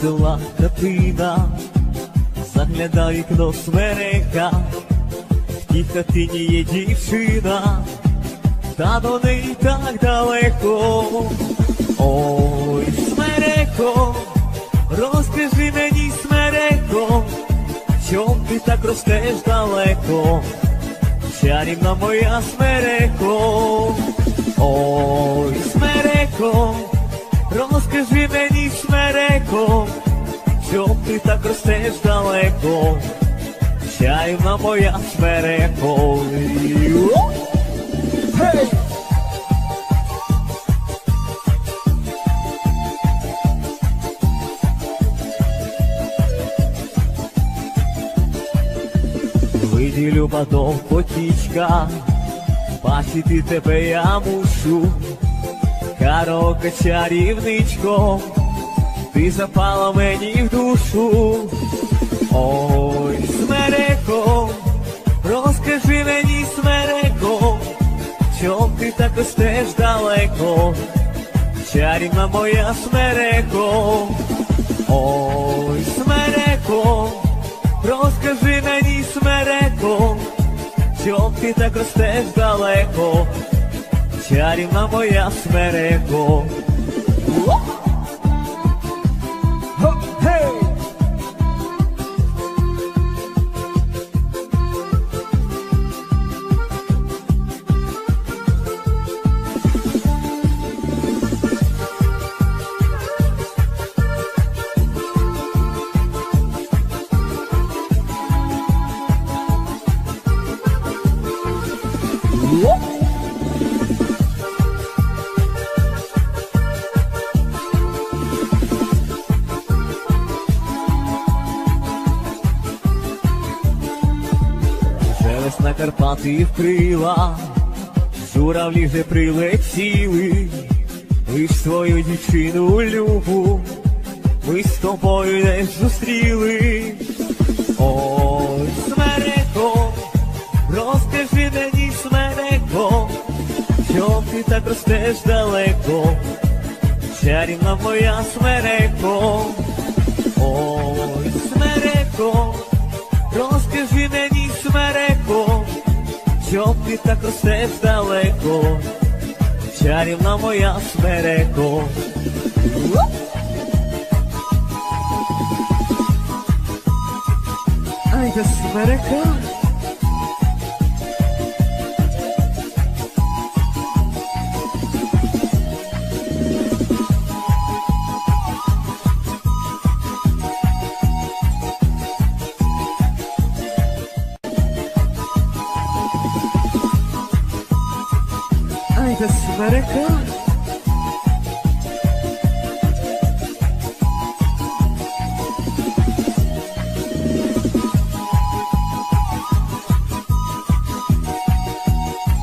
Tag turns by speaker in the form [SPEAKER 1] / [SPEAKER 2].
[SPEAKER 1] села хатина, заглядає вікно смерека, в тій хатині є дівчина, та до неї так далеко. Ой, смереко, розкажи мені, смереко, чом ти так ростеш далеко, чарівна моя смереко. Ой, смереко, розкажи мені, смереко, чом ти так ростеш далеко, чарівна моя смереко. Гей! Виділю батом потічка, бачити тебе я мушу, Карока чарівничко, ти запала мені в душу. Ой, смереко, розкажи мені, смереко, чом ти так ростеш далеко, чарівна моя смереко. Ой, смереко, розкажи мені, смереко, чом ти так ростеш далеко, чарівна моя смереко. Весна Карпати вкрила, журавлі вже прилетіли, ж свою дівчину любу, ми з тобою не зустріли. Ой, чом ти так ростеш далеко, чарівна моя смереко. Ой, смереко, розкажи мені, смереко, чом ти так ростеш далеко, чарівна моя смереко. Ай, да смерека. Ай, да смерека.